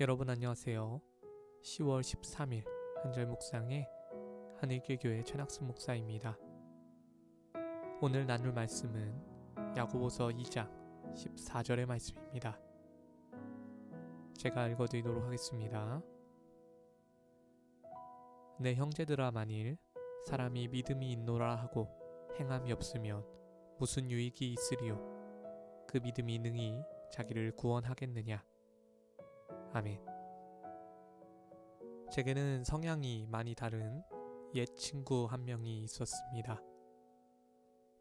여러분 안녕하세요. 10월 13일 한절 묵상의 한일교교회 최낙순 목사입니다. 오늘 나눌 말씀은 야고보서 2장 14절의 말씀입니다. 제가 읽어드리도록 하겠습니다. 내 형제들아 만일 사람이 믿음이 있노라 하고 행함이 없으면 무슨 유익이 있으리요? 그 믿음이 능히 자기를 구원하겠느냐? 아멘. 제게는 성향이 많이 다른 옛 친구 한 명이 있었습니다.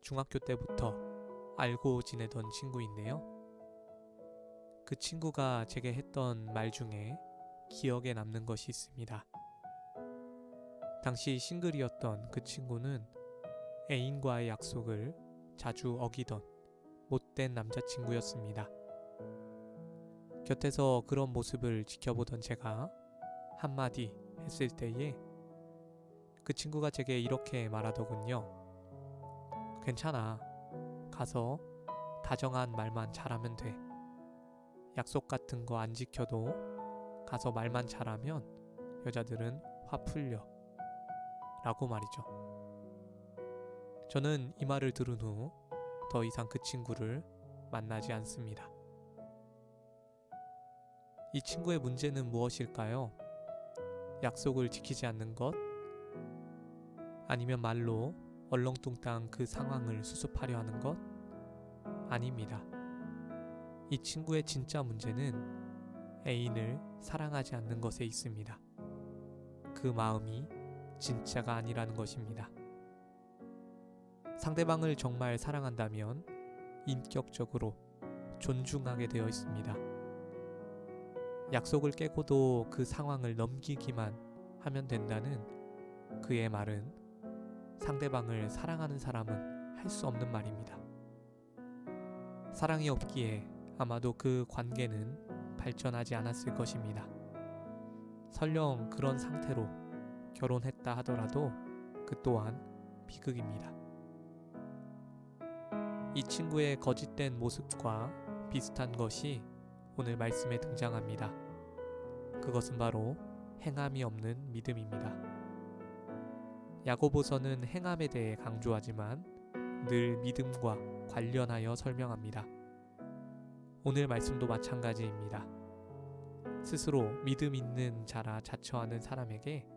중학교 때부터 알고 지내던 친구인데요. 그 친구가 제게 했던 말 중에 기억에 남는 것이 있습니다. 당시 싱글이었던 그 친구는 애인과의 약속을 자주 어기던 못된 남자친구였습니다. 곁에서 그런 모습을 지켜보던 제가 한마디 했을 때에 그 친구가 제게 이렇게 말하더군요. 괜찮아. 가서 다정한 말만 잘하면 돼. 약속 같은 거 안 지켜도 가서 말만 잘하면 여자들은 화 풀려. 라고 말이죠. 저는 이 말을 들은 후 더 이상 그 친구를 만나지 않습니다. 이 친구의 문제는 무엇일까요? 약속을 지키지 않는 것? 아니면 말로 얼렁뚱땅 그 상황을 수습하려 하는 것? 아닙니다. 이 친구의 진짜 문제는 애인을 사랑하지 않는 것에 있습니다. 그 마음이 진짜가 아니라는 것입니다. 상대방을 정말 사랑한다면 인격적으로 존중하게 되어 있습니다. 약속을 깨고도 그 상황을 넘기기만 하면 된다는 그의 말은 상대방을 사랑하는 사람은 할 수 없는 말입니다. 사랑이 없기에 아마도 그 관계는 발전하지 않았을 것입니다. 설령 그런 상태로 결혼했다 하더라도 그 또한 비극입니다. 이 친구의 거짓된 모습과 비슷한 것이 오늘 말씀에 등장합니다. 그것은 바로 행함이 없는 믿음입니다. 야고보서는 행함에 대해 강조하지만 늘 믿음과 관련하여 설명합니다. 오늘 말씀도 마찬가지입니다. 스스로 믿음 있는 자라 자처하는 사람에게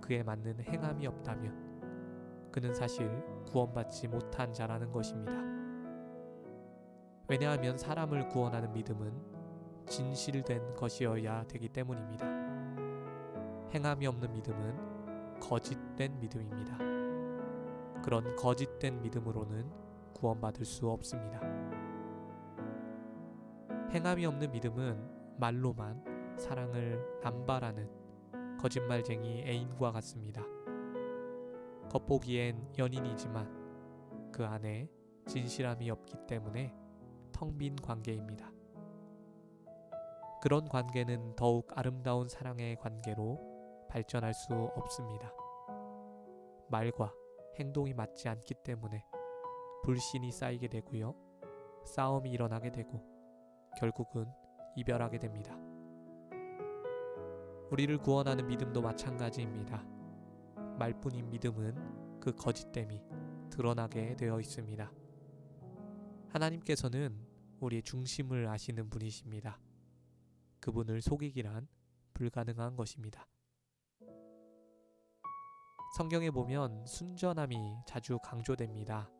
그에 맞는 행함이 없다면 그는 사실 구원받지 못한 자라는 것입니다. 왜냐하면 사람을 구원하는 믿음은 진실된 것이어야 되기 때문입니다. 행함이 없는 믿음은 거짓된 믿음입니다. 그런 거짓된 믿음으로는 구원받을 수 없습니다. 행함이 없는 믿음은 말로만 사랑을 남발하는 거짓말쟁이 애인과 같습니다. 겉보기엔 연인이지만 그 안에 진실함이 없기 때문에 텅 빈 관계입니다. 그런 관계는 더욱 아름다운 사랑의 관계로 발전할 수 없습니다. 말과 행동이 맞지 않기 때문에 불신이 쌓이게 되고요. 싸움이 일어나게 되고 결국은 이별하게 됩니다. 우리를 구원하는 믿음도 마찬가지입니다. 말뿐인 믿음은 그 거짓됨이 드러나게 되어 있습니다. 하나님께서는 우리의 중심을 아시는 분이십니다. 그분을 속이기란 불가능한 것입니다. 성경에 보면 순전함이 자주 강조됩니다.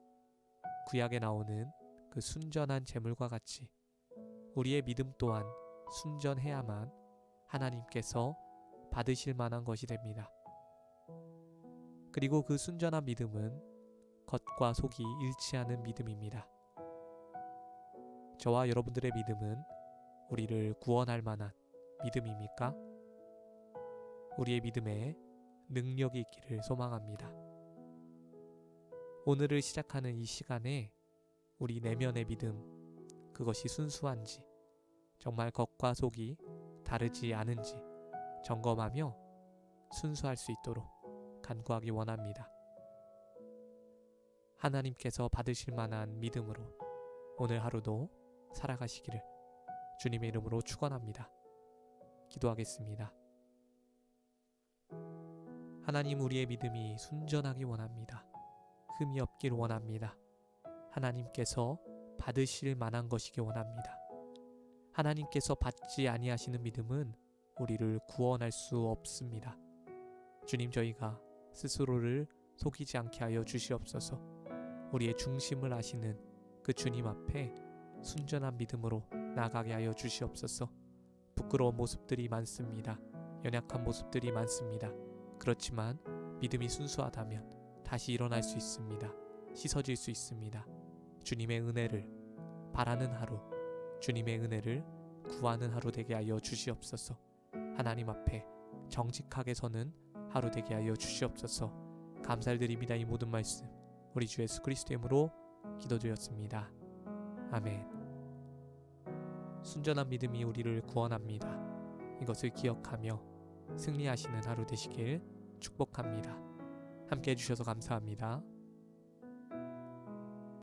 구약에 나오는 그 순전한 재물과 같이 우리의 믿음 또한 순전해야만 하나님께서 받으실 만한 것이 됩니다. 그리고 그 순전한 믿음은 겉과 속이 일치하는 믿음입니다. 저와 여러분들의 믿음은 우리를 구원할 만한 믿음입니까? 우리의 믿음에 능력이 있기를 소망합니다. 오늘을 시작하는 이 시간에 우리 내면의 믿음, 그것이 순수한지, 정말 겉과 속이 다르지 않은지 점검하며 순수할 수 있도록 간구하기 원합니다. 하나님께서 받으실 만한 믿음으로 오늘 하루도 살아가시기를 주님의 이름으로 축원합니다. 기도하겠습니다. 하나님 우리의 믿음이 순전하기 원합니다. 흠이 없길 원합니다. 하나님께서 받으실 만한 것이기 원합니다. 하나님께서 받지 아니하시는 믿음은 우리를 구원할 수 없습니다. 주님 저희가 스스로를 속이지 않게 하여 주시옵소서. 우리의 중심을 아시는 그 주님 앞에 순전한 믿음으로 나가게 하여 주시옵소서. 부끄러운 모습들이 많습니다. 연약한 모습들이 많습니다. 그렇지만 믿음이 순수하다면 다시 일어날 수 있습니다. 씻어질 수 있습니다. 주님의 은혜를 바라는 하루, 주님의 은혜를 구하는 하루 되게 하여 주시옵소서. 하나님 앞에 정직하게 서는 하루 되게 하여 주시옵소서. 감사드립니다. 이 모든 말씀 우리 주 예수 그리스도의 이름으로 기도드렸습니다. 아멘. 순전한 믿음이 우리를 구원합니다. 이것을 기억하며 승리하시는 하루 되시길 축복합니다. 함께 해주셔서 감사합니다.